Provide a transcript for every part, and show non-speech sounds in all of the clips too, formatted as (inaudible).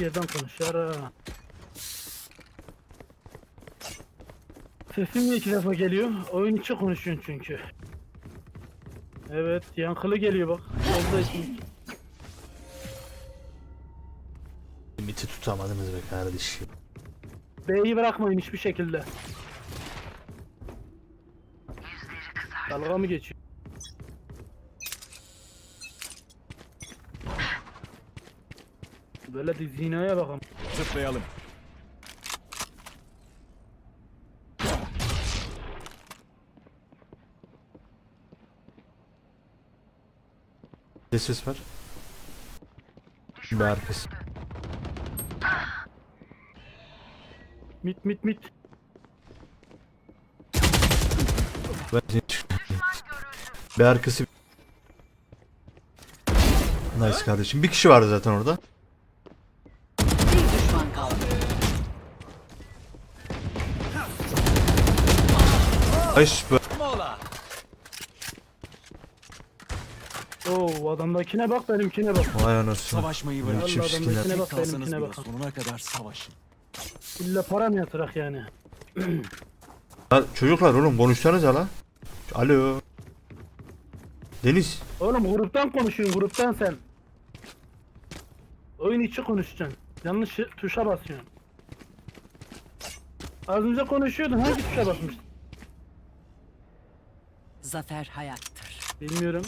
Yerden konuşuyor ha. Niye iki defa geliyor? Oyun içi konuşuyorsun çünkü. Evet, yankılı geliyor bak. Fazla için. Limiti tutamadınız be kardeşim. B'yi bırakmayın hiçbir şekilde. Dalga mı geçiyor? Böyle de zinaya bakalım. Zıplayalım. Bir de ses var. Bir arkası. Mit mit mit. Ben seni. Bir arkası. Nice kardeşim. Bir kişi vardı zaten orada. Bir düşman kaldı. Nice be. Oo adamdakine bak benimkine bak. Vay anasını. Savaşmayı içim Vallahi adamdakine bak Kalsanız benimkine bile bak. sonuna kadar savaşın. İlla para mı yatırak yani? (clears throat) Lan çocuklar oğlum konuşsanız la. Alo. Deniz. Oğlum gruptan konuşuyorsun gruptan sen. Oyun içi konuşacaksın. Yanlış tuşa basıyorsun. Az önce konuşuyordun hangi tuşa basmıştın? Zafer hayattır. Bilmiyorum.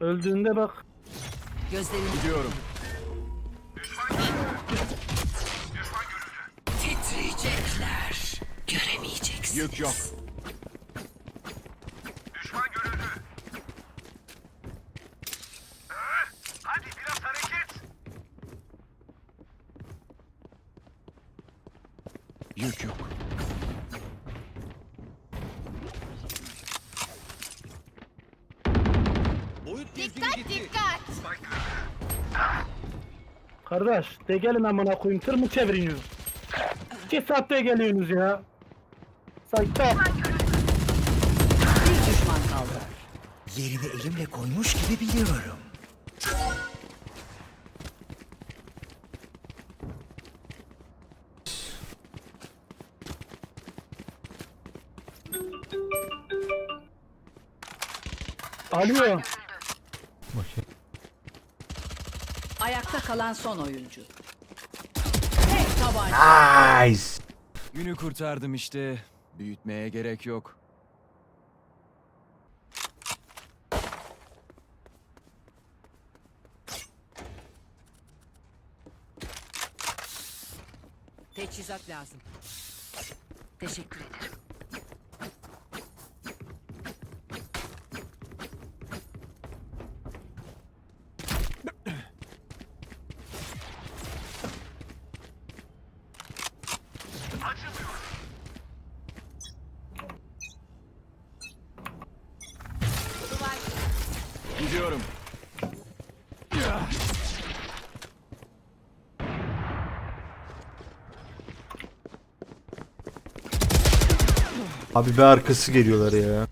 Öldüğünde bak. Gözlerini Gidiyorum. titriyecekler. Göremeyeceksin. Yük yok. Kardeş de gelin amına koyayım tır mı çeviriyorsunuz? İki saatte geliyorsunuz ya. Sayta. Bir düşman kaldı. Yerini elimle koymuş gibi biliyorum. Alo. Bakayım. Ayakta kalan son oyuncu. Tek tabanca. Nice. Günü kurtardım işte. Büyütmeye gerek yok. Teçhizat lazım. Teşekkür ederim. Gidiyorum. Abi bir arkası geliyorlar ya.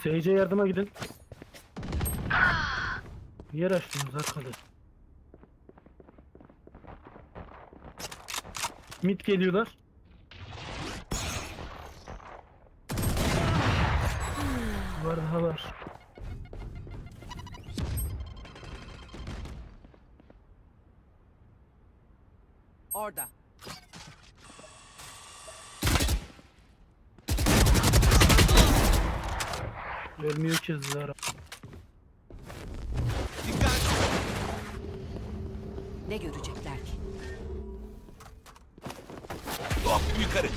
SC yardıma gidin. Yer açtınız arkadaş. Mid geliyorlar. Hızlılar. Ne görecekler ki? Hop yukarı.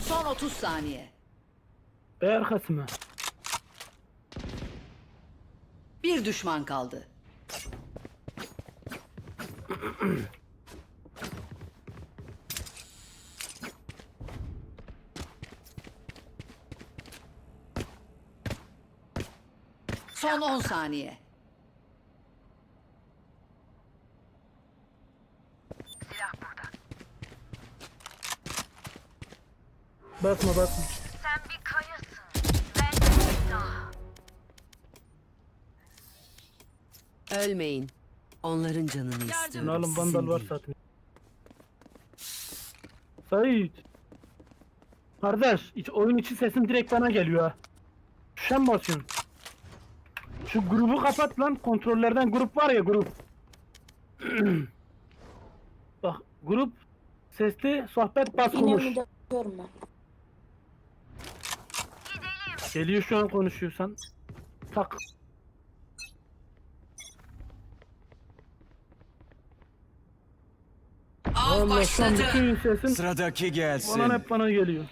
Son 30 saniye. B arkası mı? Bir düşman kaldı. (clears throat) Son 10 saniye. Basma basma. Ölmeyin. Onların canını istiyorum. Oğlum vandal var zaten. Sait. Kardeş, iç, oyun içi sesin direkt bana geliyor ha. Mı basıyorsun? Şu grubu kapat lan. Kontrollerden grup var ya grup. (clears throat) Bak grup sesli sohbet bas konuş. Geliyor şu an konuşuyorsan. Tak. Av Allah an başladı. bütün sesin Sıradaki gelsin. bana hep bana geliyor.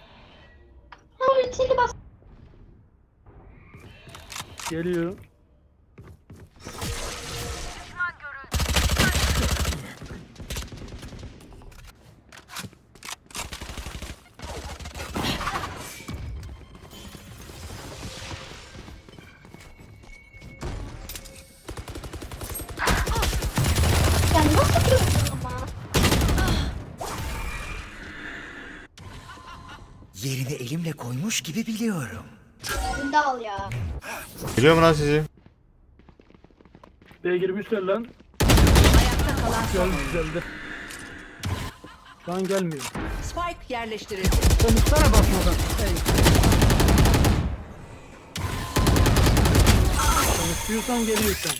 Geliyor. Yerini elimle koymuş gibi biliyorum. Bunda al ya. Geliyor mu lan sizi? B girmişler lan. Ayakta kalan son Gel geldi. Şu an gelmiyor. Spike yerleştirildi. Konuşsana basmadan. Konuşuyorsan geliyorsan.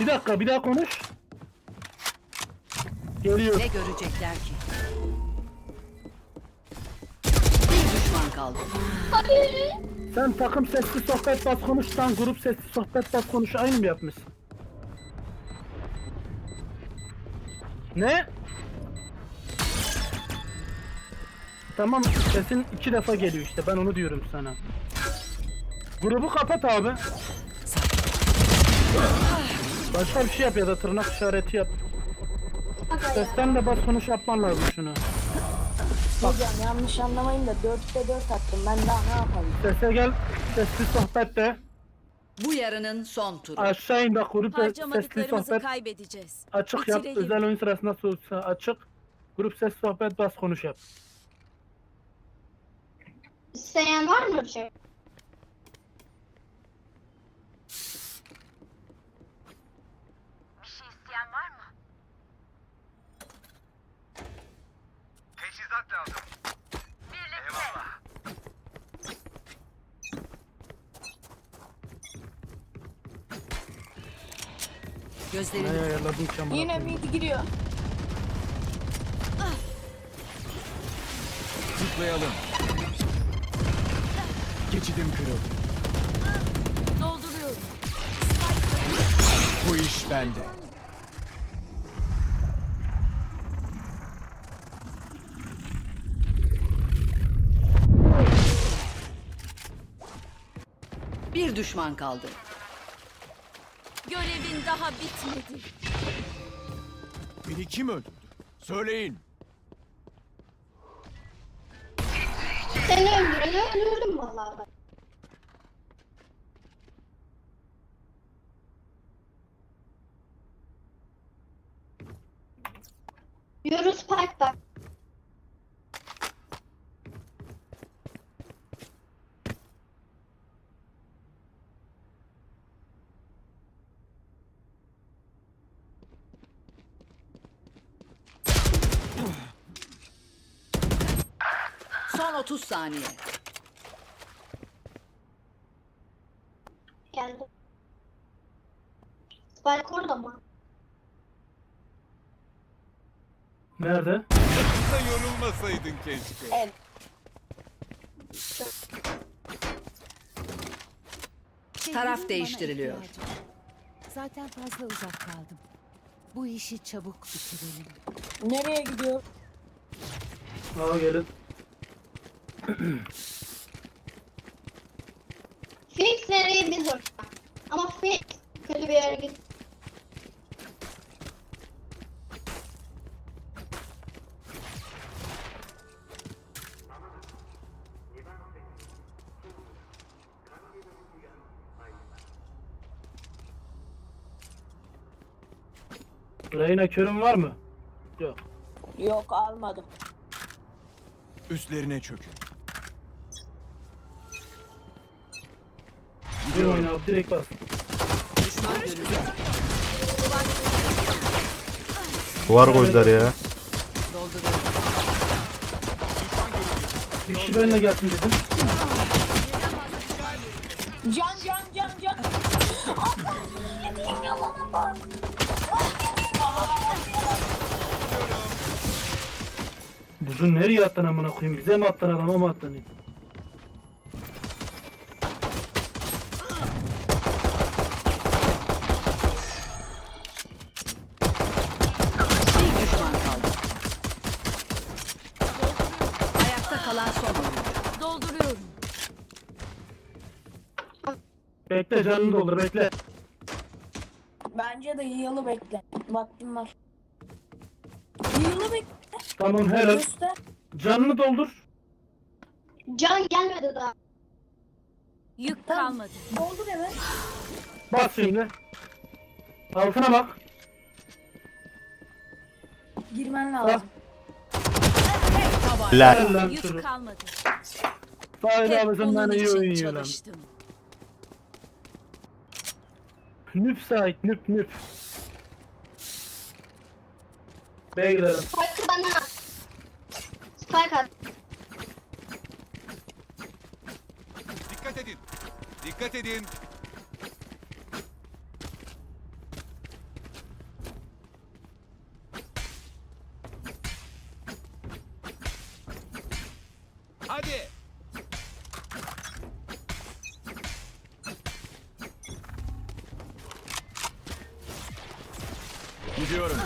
Bir dakika bir daha konuş. Geliyor. Ne görecekler ki? Kaldı. Sen takım sesli sohbet bas konuş, sen grup sesli sohbet bas konuş aynı mı yapmışsın? Ne? Tamam sesin iki defa geliyor işte ben onu diyorum sana. Grubu kapat abi. Başka bir şey yap ya da tırnak işareti yap. Sesten de bas konuş yapman lazım şunu. Hocam yanlış anlamayın da 4'te 4 attım. Ben daha ne yapayım? Sese gel, sesli sohbet de. Bu yarının son turu. Aşağı in bak grup sesli Harcamadıklarımızı sohbet. kaybedeceğiz. Açık yap. Bitirelim. Özel oyun sırasında olsa açık. Grup ses sohbet bas konuş yap. İsteyen var mı bir şey? Ne Gözlerini ayarladın ki amına Yine mid giriyor. Zıplayalım. Geçidim kırıldı. Dolduruyorum. Bu iş bende. Bir düşman kaldı. Görevin daha bitmedi. Beni kim öldürdü? Söyleyin. Seni öldüreni öldürdüm vallahi ben. Yürü Spike bak. Son 30 saniye. Ya geldi. Spike orada mı? Nerede? Da yorulmasaydın keşke. Taraf Şehrin değiştiriliyor. Zaten fazla uzak kaldım. Bu işi çabuk bitirelim. Nereye gidiyor? Aa gelin. Phoenix nereye biz orada. Ama Phoenix kötü bir yere git. Reyna körün var mı? Yok. Yok almadım. Üstlerine çökün. Bir oyna abi direkt bas. Duvar koydular ya. Bir kişi benimle gelsin dedim. Can can can can. Buzun nereye attın amına koyayım? Bize mi attın adama mı attın? Bir düşman kaldı. Ayakta kalan son oyuncu. Dolduruyorum. Canını doldur bekle. Bence de yılı bekle. Vaktim var. Yılı bekle. Tamam helal. Göster. Canını doldur. Can gelmedi daha. Yük Tamam. kalmadı. Doldur hemen. Bas şimdi. Altına bak. Girmen lazım. Helal. Helal lan Yük kalmadı. Hayır Hep abi sen bana iyi için oynuyor lan. çalıştım. Nüp sahip nüp nüp. B'ye gidelim. Spike'ı bana at. Spike at. Dikkat edin. Dikkat edin. Gidiyorum.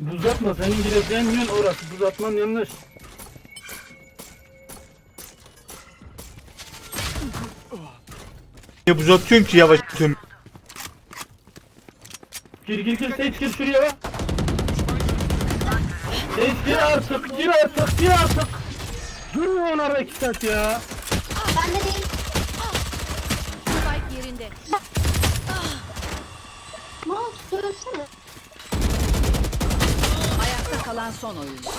Buz atma senin gireceğin yön orası. Buz atman yanlış. Niye buz atıyorsun ki yavaş tüm? Gir gir gir seç gir şuraya bak. Seç gir artık gir artık gir artık. Durmuyor onlar iki saat ya. Ben de değil. Spike yerinde. Ne oldu? Söylesene. Ayakta kalan son oyuncu.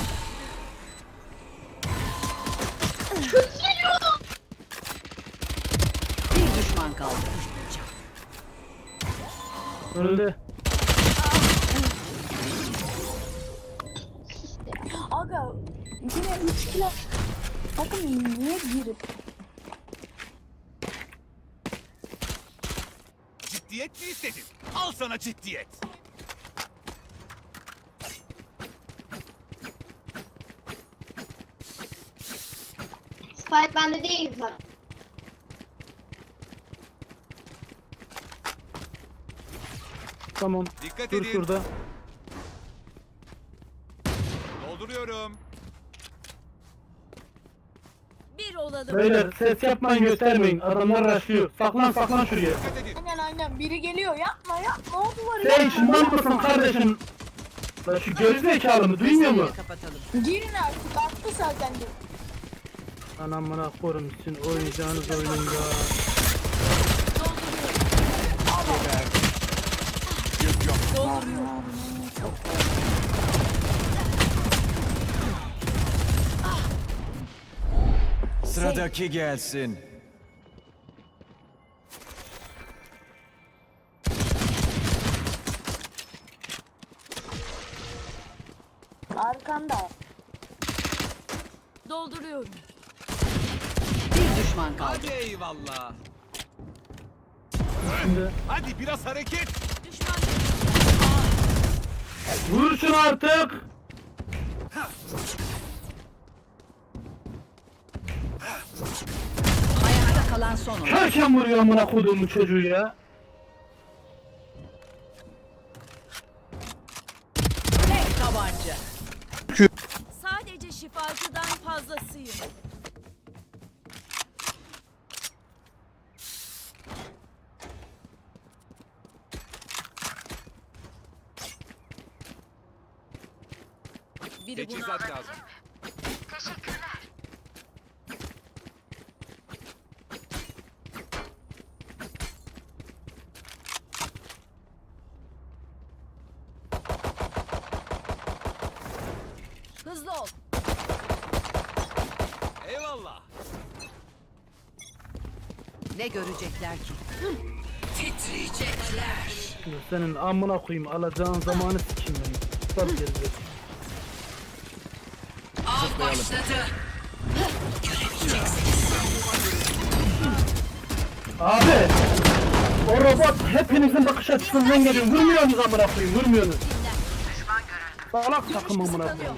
Bir düşman kaldı. Önünde. Aga yine 3 kilo. Bakın niye girip. Ciddiyet mi istedin? Al sana ciddiyet. Spike bende değil zaten. Tamam. Dikkat Dur edin. şurada. Dolduruyorum. Bir olalım. Beyler ses yapmayın göstermeyin. Adamlar raşlıyor. Saklan saklan şuraya. Dikkat edin. Aynen aynen biri geliyor yapma yapma o duvarı Sen yapma. şundan mısın kardeşim? Lan şu gerizekalı mı duymuyor mu? Kapatalım. Girin artık attı zaten. Anam bana korum için oynayacağınız oyunun ya. Sıradaki gelsin. Arkanda. Dolduruyorum. Düşman kaldı. Hadi eyvallah. Şimdi. Hadi biraz hareket. Vur şunu artık. Ayakta kalan son oyuncu. Herken vuruyor amına koyduğumu çocuğu ya. Tek tabanca. Sadece şifacıdan fazlasıyım. Teçhizat lazım. hızlı ol. Eyvallah. Ne görecekler ki? Senin amına koyayım alacağın zamanı sikeyim ben. Sal geri. Abi! O robot hepinizin bakış açısından geliyor. Vurmuyorsunuz amına koyayım, vurmuyorsunuz. Salak takım amına koyayım.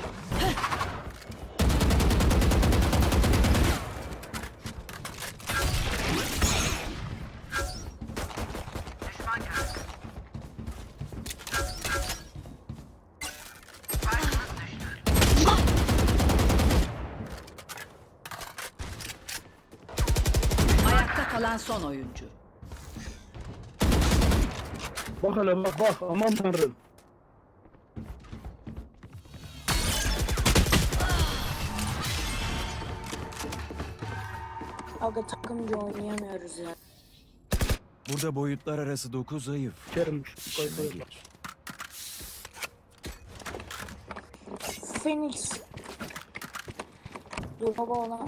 Ayakta kalan son oyuncu. Bak hele bak bak aman tanrım. Aga takımca oynayamıyoruz ya. Burada boyutlar arası dokuz zayıf. Kerim koy. Phoenix. Dur baba olan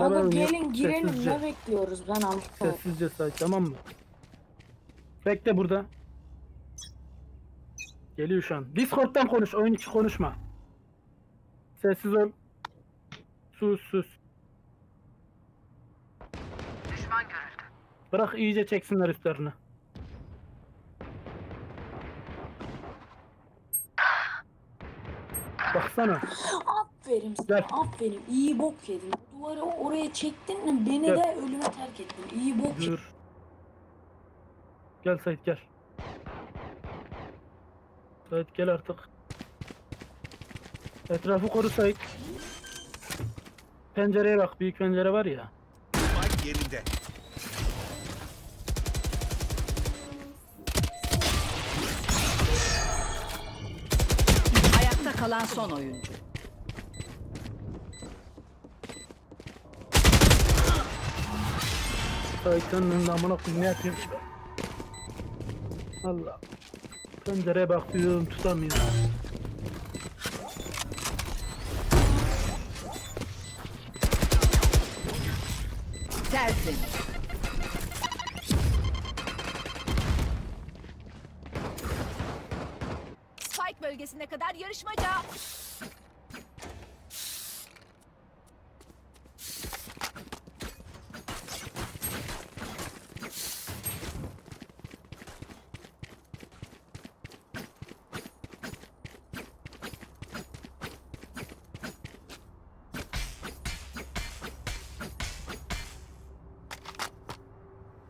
Beraber oynayalım. gelin girelim Sessizce. ne bekliyoruz ben anlamadım. Sessizce say tamam mı? Bekle burada. Geliyor şu an. Discord'dan konuş, oyun içi konuşma. Sessiz ol. Sus sus. Bırak iyice çeksinler üstlerini. Baksana. Aferin sana Gel. aferin iyi bok yedin. Duvarı oraya çektin mi beni Gel. de ölüme terk ettin. İyi bok. Dur. Gel Sait gel. Sait gel artık. Etrafı koru Sait. Pencereye bak. Büyük pencere var ya. Bak yerinde. Ayakta kalan son oyuncu. Sait senin önünde amına koyayım ne yapayım? Allah. Pencereye bak diyorum tutamıyorum. Tersin.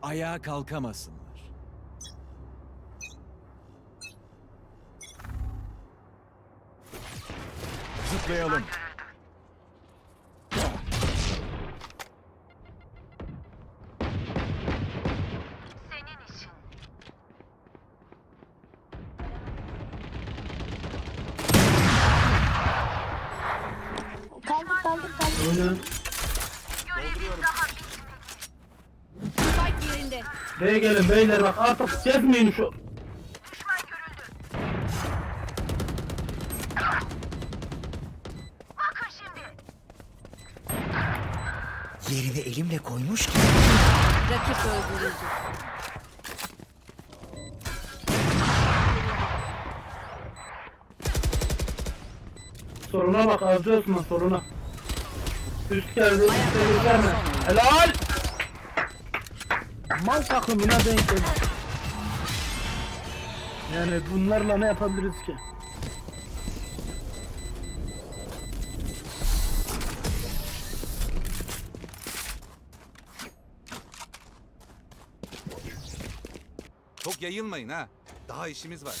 Ayağa kalkamasınlar. Zıplayalım. Beyler bak artık gezmeyin şu. Yerini elimle koymuş gibi Rakip öldürüldü. Soluna bak Avcı Osman soluna. Üst geldi. Üst geldi. Helal. Mal takımına denk geldi. Yani bunlarla ne yapabiliriz ki? Çok yayılmayın ha. Daha işimiz var.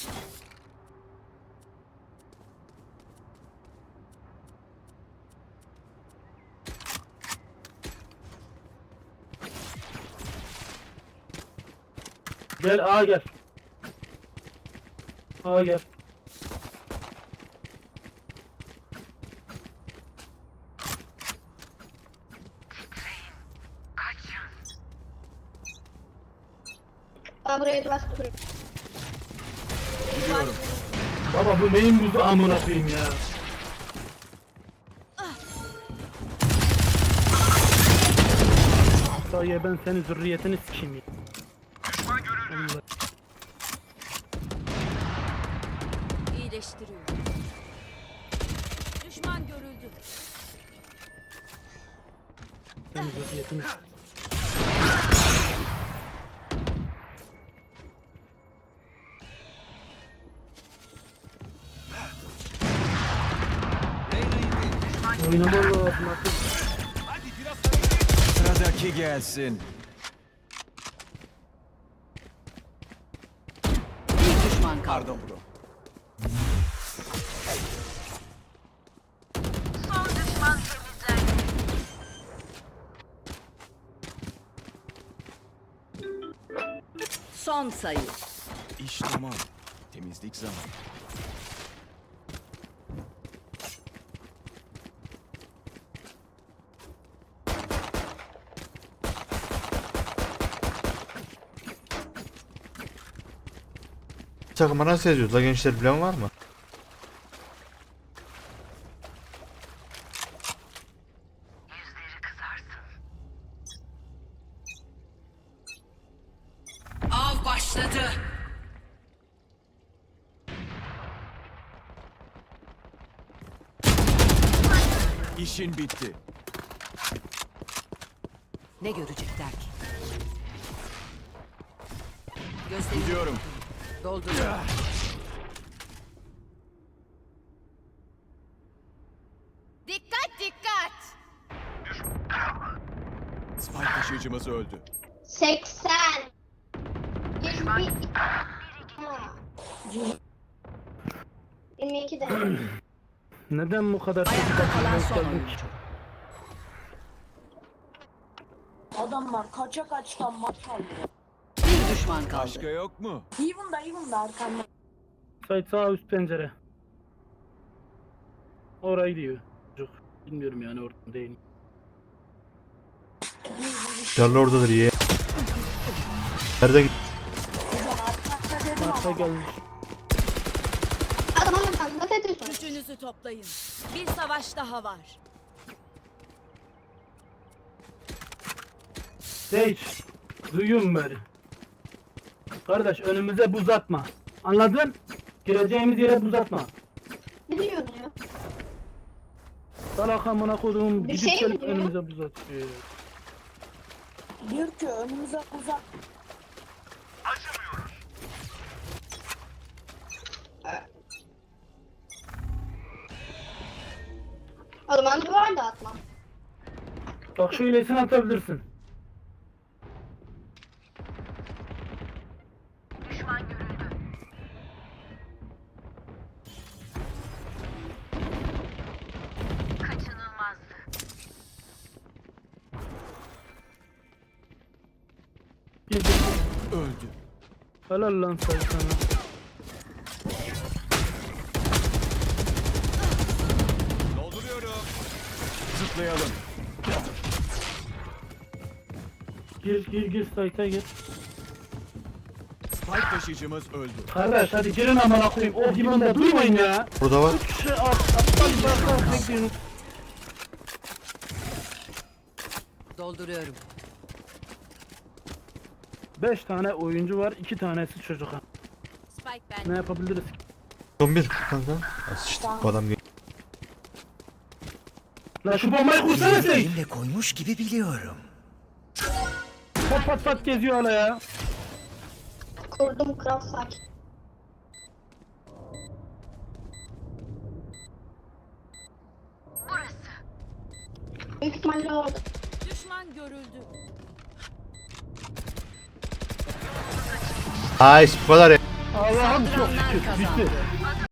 Gel A gel. A gel. Ben buraya da bastım. Gidiyorum. Baba bu neyin buzu amına koyayım ya. Dayı ben senin zürriyetini sikeyim ya. Oynamam lazım artık. Sıradaki gelsin. Bir düşman kaldı. Pardon bro. Son sayı. İş tamam. Temizlik zamanı. Takıma nasıl yazıyoruz la gençler bilen var mı? Av başladı. İşin bitti. Ne görecekler ki? Gözlerini Gidiyorum. Dolduruyor. Dikkat dikkat. Spike taşıyıcımız öldü. 80. 20. 22 de. Neden bu kadar çok Ayakta kalan son oyuncu. Adamlar kaça kaçtan maç alıyor. Düşman kaldı. Başka yok mu? Even da even da arkamda. Sait sağ üst pencere. Orayı diyor. Çocuk. Bilmiyorum yani orada değil. Charlie oradadır ye. Nereden git? Arka gelmiş. Adam oğlum sen nasıl ediyorsun? Gücünüzü toplayın. Bir savaş daha var. Sage. Duyuyorum beni. Kardeş önümüze buz atma. Anladın? Gireceğimiz yere buz atma. Ne diyorsun ya? Salak amına koduğum Bir gidip şey mi diyor? önümüze buz atıyor. Diyor ki önümüze uzak. O zaman duvar da atma. Bak şu ilesini atabilirsin. Helal lan Sait sana. Dolduruyorum. Zıplayalım. Gir gir gir Sait'e gir. Spike taşıyıcımız öldü. Kardeş hadi girin amına koyayım. O dimanda duymayın ya. Burada var. Şu at, aptal bekliyorsunuz. Dolduruyorum. 5 tane oyuncu var, 2 tanesi çocuk. Spike ben. Ne yapabiliriz? Son bir kanka. Asıştık bu adam gel- Lan şu bombayı kursana sen. elimle koymuş gibi biliyorum. Pat pat pat geziyor hala ya. Kurdum kral sakin. Büyük ihtimalle orada. Düşman görüldü. Nice bu kadar. Allah'ım çok şükür. Bitti.